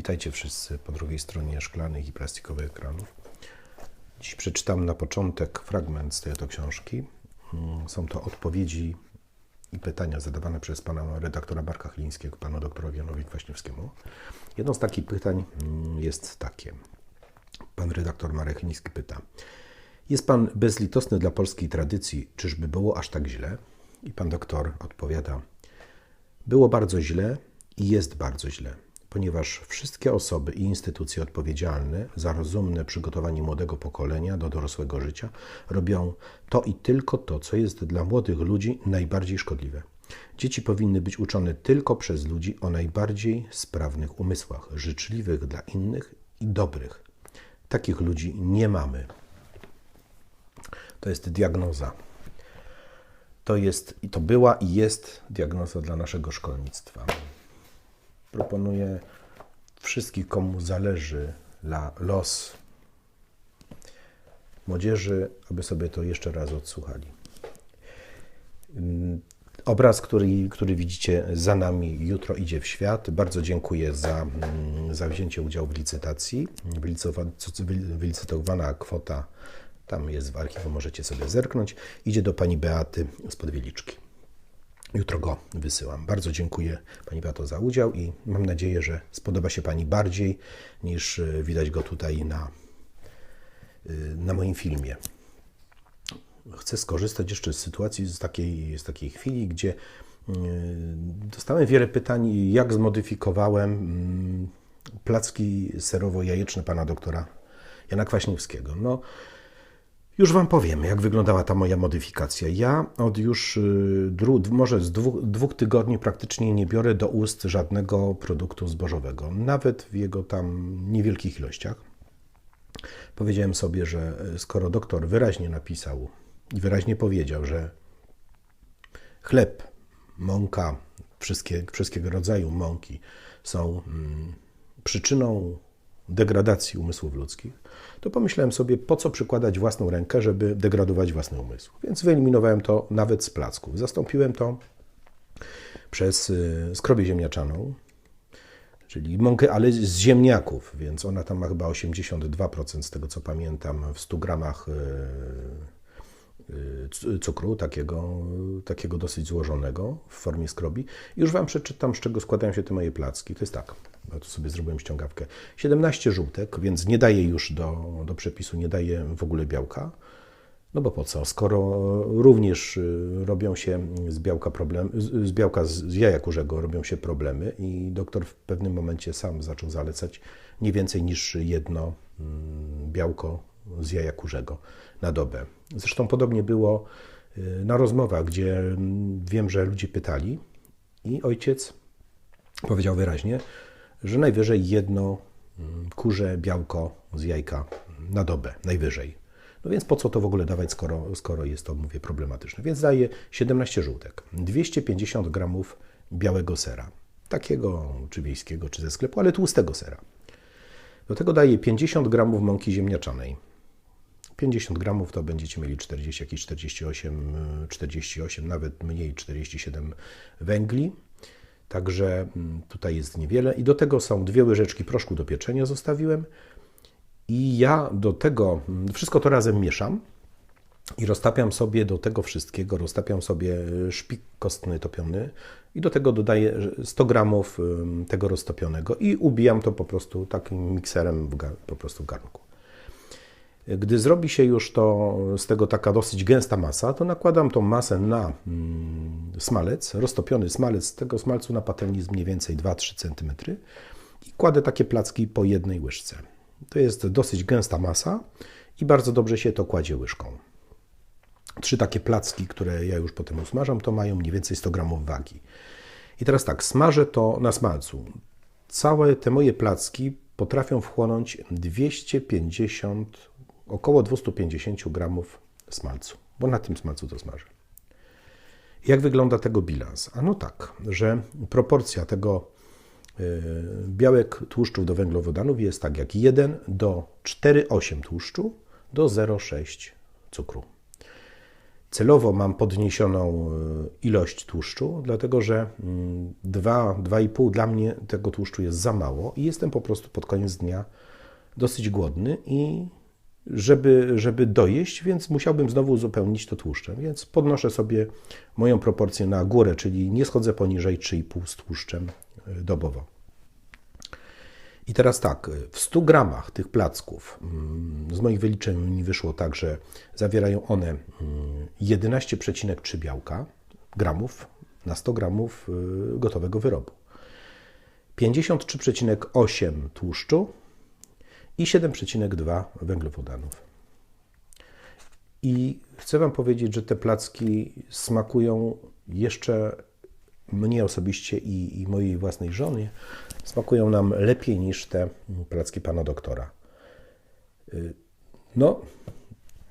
Witajcie wszyscy po drugiej stronie szklanych i plastikowych ekranów. Dziś przeczytam na początek fragment z tej oto książki. Mm, Są to odpowiedzi i pytania zadawane przez pana redaktora Barka Chlińskiego, panu doktorowi Janowi Kwaśniewskiemu. Jedno z takich pytań mm, jest takie. Pan redaktor Marek Chliński pyta. Jest pan bezlitosny dla polskiej tradycji. Czyżby było aż tak źle? I pan doktor odpowiada. Było bardzo źle i jest bardzo źle, ponieważ wszystkie osoby i instytucje odpowiedzialne za rozumne przygotowanie młodego pokolenia do dorosłego życia robią to i tylko to, co jest dla młodych ludzi najbardziej szkodliwe. Dzieci powinny być uczone tylko przez ludzi o najbardziej sprawnych umysłach, życzliwych dla innych i dobrych. Takich ludzi nie mamy. To jest diagnoza. To jest i to była i jest diagnoza dla naszego szkolnictwa. Proponuję wszystkich, komu zależy na los młodzieży, aby sobie to jeszcze raz odsłuchali. Obraz, który, który widzicie za nami, jutro idzie w świat. Bardzo dziękuję za, za wzięcie udziału w licytacji. Wylicytowana kwota tam jest w archiwum, możecie sobie zerknąć. Idzie do pani Beaty z Podwieliczki. Jutro go wysyłam. Bardzo dziękuję Pani Beato za udział i mam nadzieję, że spodoba się Pani bardziej niż widać go tutaj na, na moim filmie. Chcę skorzystać jeszcze z sytuacji, z takiej, z takiej chwili, gdzie dostałem wiele pytań, jak zmodyfikowałem placki serowo-jajeczne Pana doktora Jana Kwaśniewskiego. No, już Wam powiem, jak wyglądała ta moja modyfikacja. Ja od już może z dwóch, dwóch, tygodni praktycznie nie biorę do ust żadnego produktu zbożowego, nawet w jego tam niewielkich ilościach. Powiedziałem sobie, że skoro doktor wyraźnie napisał i wyraźnie powiedział, że chleb, mąka, wszystkie, wszystkiego rodzaju mąki są mm, przyczyną degradacji umysłów ludzkich, to pomyślałem sobie, po co przykładać własną rękę, żeby degradować własny umysł. Więc wyeliminowałem to nawet z placków. Zastąpiłem to przez skrobię ziemniaczaną, czyli mąkę, ale z ziemniaków, więc ona tam ma chyba 82% z tego co pamiętam w 100 gramach cukru, takiego, takiego dosyć złożonego w formie skrobi. Już Wam przeczytam, z czego składają się te moje placki. To jest tak, tu sobie zrobiłem ściągawkę. 17 żółtek, więc nie daje już do, do przepisu, nie daje w ogóle białka. No bo po co? Skoro również robią się z białka, problem, z białka z jaja kurzego robią się problemy i doktor w pewnym momencie sam zaczął zalecać nie więcej niż jedno białko z jaja kurzego na dobę. Zresztą podobnie było na rozmowach, gdzie wiem, że ludzie pytali i ojciec powiedział wyraźnie, że najwyżej jedno kurze białko z jajka na dobę, najwyżej. No więc po co to w ogóle dawać, skoro, skoro jest to, mówię, problematyczne. Więc daję 17 żółtek, 250 gramów białego sera, takiego czy wiejskiego, czy ze sklepu, ale tłustego sera. Do tego daję 50 gramów mąki ziemniaczanej, 50 gramów to będziecie mieli 40, jakieś 48, 48, nawet mniej 47 węgli. Także tutaj jest niewiele. I do tego są dwie łyżeczki proszku do pieczenia zostawiłem. I ja do tego wszystko to razem mieszam i roztapiam sobie do tego wszystkiego, roztapiam sobie szpik kostny topiony i do tego dodaję 100 gramów tego roztopionego i ubijam to po prostu takim mikserem w, po prostu w garnku. Gdy zrobi się już to z tego taka dosyć gęsta masa, to nakładam tą masę na smalec, roztopiony smalec, z tego smalcu na patelni z mniej więcej 2-3 cm i kładę takie placki po jednej łyżce. To jest dosyć gęsta masa i bardzo dobrze się to kładzie łyżką. Trzy takie placki, które ja już potem usmażam, to mają mniej więcej 100 gramów wagi. I teraz tak, smażę to na smalcu. Całe te moje placki potrafią wchłonąć 250 około 250 gramów smalcu, bo na tym smalcu to smażę. Jak wygląda tego bilans? A no tak, że proporcja tego białek tłuszczów do węglowodanów jest tak jak 1 do 4,8 tłuszczu do 0,6 cukru. Celowo mam podniesioną ilość tłuszczu, dlatego że 2-2,5 mm, dla mnie tego tłuszczu jest za mało i jestem po prostu pod koniec dnia dosyć głodny i żeby, żeby dojeść, więc musiałbym znowu uzupełnić to tłuszczem. Więc podnoszę sobie moją proporcję na górę, czyli nie schodzę poniżej 3,5 z tłuszczem dobowo. I teraz tak, w 100 gramach tych placków mm, z moich wyliczeń wyszło tak, że zawierają one 11,3 mm, białka gramów na 100 gramów y, gotowego wyrobu. 53,8 tłuszczu i 7,2 węglowodanów. I chcę Wam powiedzieć, że te placki smakują jeszcze mnie osobiście i, i mojej własnej żonie smakują nam lepiej niż te placki pana doktora. Y, no,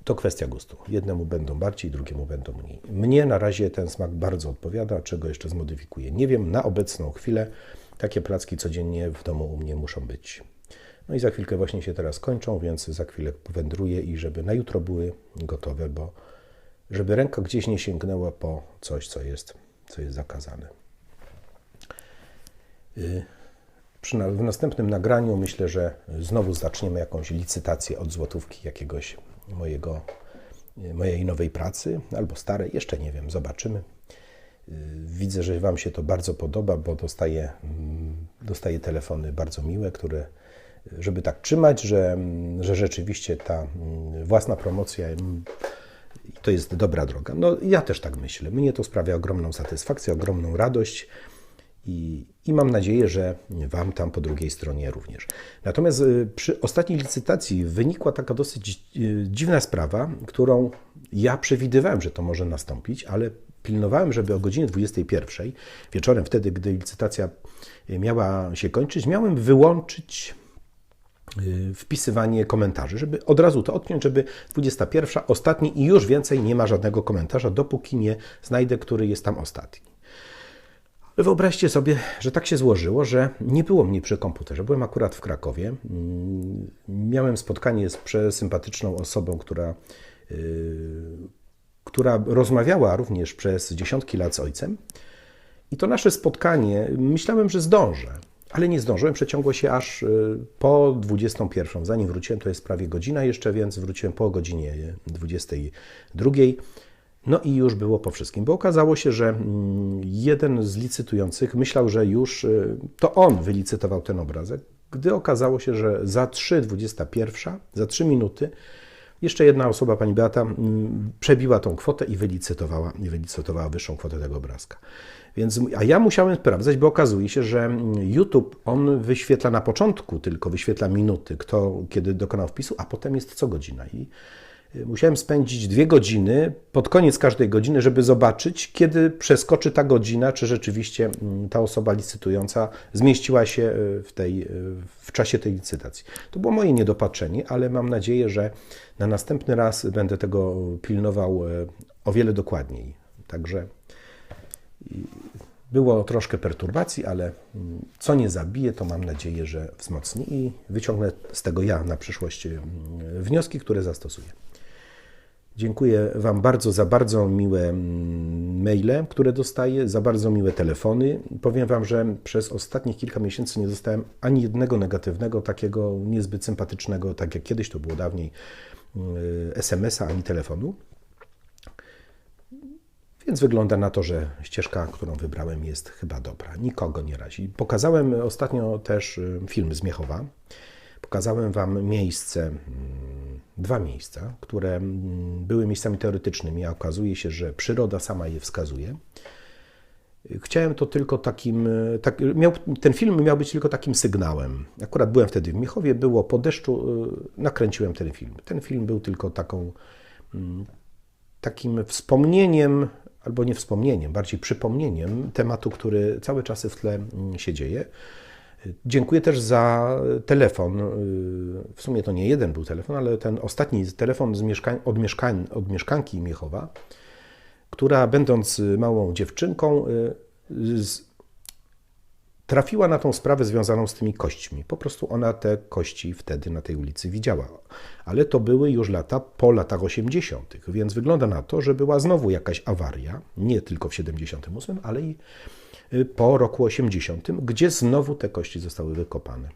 to kwestia gustu. Jednemu będą bardziej, drugiemu będą mniej. Mnie na razie ten smak bardzo odpowiada, czego jeszcze zmodyfikuję. Nie wiem, na obecną chwilę takie placki codziennie w domu u mnie muszą być. No i za chwilkę właśnie się teraz kończą, więc za chwilę powędruję i żeby na jutro były gotowe, bo żeby ręka gdzieś nie sięgnęła po coś, co jest, co jest zakazane. Y, w następnym nagraniu myślę, że znowu zaczniemy jakąś licytację od złotówki jakiegoś mojego, mojej nowej pracy albo starej, jeszcze nie wiem, zobaczymy. Y, widzę, że Wam się to bardzo podoba, bo dostaję, mm, dostaję telefony bardzo miłe, które, żeby tak trzymać, że, że rzeczywiście ta mm, własna promocja mm, to jest dobra droga. No, ja też tak myślę. Mnie to sprawia ogromną satysfakcję, ogromną radość. I, I, mam nadzieję, że Wam tam po drugiej stronie również. Natomiast y, przy ostatniej licytacji wynikła taka dosyć y, dziwna sprawa, którą ja przewidywałem, że to może nastąpić, ale pilnowałem, żeby o godzinie 21 wieczorem, wtedy, gdy licytacja y, miała się kończyć, miałem wyłączyć wpisywanie komentarzy, żeby od razu to odpiąć, żeby 21, ostatni i już więcej nie ma żadnego komentarza, dopóki nie znajdę, który jest tam ostatni. Wyobraźcie sobie, że tak się złożyło, że nie było mnie przy komputerze. Byłem akurat w Krakowie. Mm, miałem spotkanie z przesympatyczną osobą, która, yy, która rozmawiała również przez dziesiątki lat z ojcem. I to nasze spotkanie, myślałem, że zdążę, ale nie zdążyłem. Przeciągło się aż yy, po 21. Zanim wróciłem, to jest prawie godzina jeszcze, więc wróciłem po godzinie 22. No i już było po wszystkim, bo okazało się, że mm, jeden z licytujących myślał, że już y, to on wylicytował ten obrazek, gdy okazało się, że za 3,21, za 3 minuty jeszcze jedna osoba, pani Beata, mm, przebiła tą kwotę i wylicytowała, wylicytowała wyższą kwotę tego obrazka. Więc, a ja musiałem sprawdzać, bo okazuje się, że YouTube on wyświetla na początku tylko wyświetla minuty, kto kiedy dokonał wpisu, a potem jest co godzina. I Musiałem spędzić dwie godziny pod koniec każdej godziny, żeby zobaczyć, kiedy przeskoczy ta godzina, czy rzeczywiście mm, ta osoba licytująca zmieściła się e, w, tej, e, w czasie tej licytacji. To było moje niedopatrzenie, ale mam nadzieję, że na następny raz będę tego pilnował e, o wiele dokładniej. Także było troszkę perturbacji, ale mm, co nie zabije, to mam nadzieję, że wzmocni i wyciągnę z tego ja na przyszłość mm, wnioski, które zastosuję. Dziękuję Wam bardzo za bardzo miłe mm, maile, które dostaję, za bardzo miłe telefony. Powiem Wam, że przez ostatnich kilka miesięcy nie dostałem ani jednego negatywnego, takiego niezbyt sympatycznego, tak jak kiedyś to było dawniej, y, SMS-a ani telefonu. Więc wygląda na to, że ścieżka, którą wybrałem, jest chyba dobra. Nikogo nie razi. Pokazałem ostatnio też y, film z Miechowa. Pokazałem Wam miejsce mm, dwa miejsca, które mm, były miejscami teoretycznymi, a okazuje się, że przyroda sama je wskazuje. Chciałem to tylko takim, e, tak, miał, ten film miał być tylko takim sygnałem. Akurat byłem wtedy w Michowie, było po deszczu, e, nakręciłem ten film. Ten film był tylko taką, mm, takim wspomnieniem, albo nie wspomnieniem, bardziej przypomnieniem tematu, który cały czas w tle mm, się dzieje. Dziękuję też za telefon. W sumie to nie jeden był telefon, ale ten ostatni telefon z mieszkań, od, mieszkań, od mieszkanki Miechowa, która będąc małą dziewczynką, trafiła na tą sprawę związaną z tymi kośćmi. Po prostu ona te kości wtedy na tej ulicy widziała. Ale to były już lata po latach 80., więc wygląda na to, że była znowu jakaś awaria, nie tylko w 78, ale i y, po roku 80, gdzie znowu te kości zostały wykopane.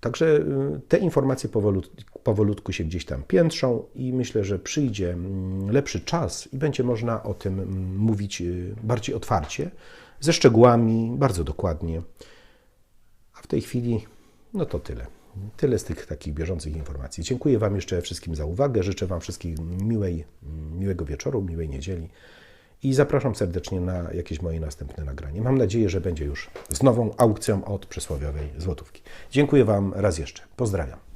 Także y, te informacje powolut, powolutku się gdzieś tam piętrzą i myślę, że przyjdzie mm, lepszy czas i będzie można o tym mm, mówić y, bardziej otwarcie, ze szczegółami, bardzo dokładnie. A w tej chwili, no to tyle. Tyle z tych takich bieżących informacji. Dziękuję Wam jeszcze wszystkim za uwagę. Życzę Wam wszystkim miłej, miłego wieczoru, miłej niedzieli i zapraszam serdecznie na jakieś moje następne nagranie. Mam nadzieję, że będzie już z nową aukcją od przysłowiowej złotówki. Dziękuję Wam raz jeszcze. Pozdrawiam.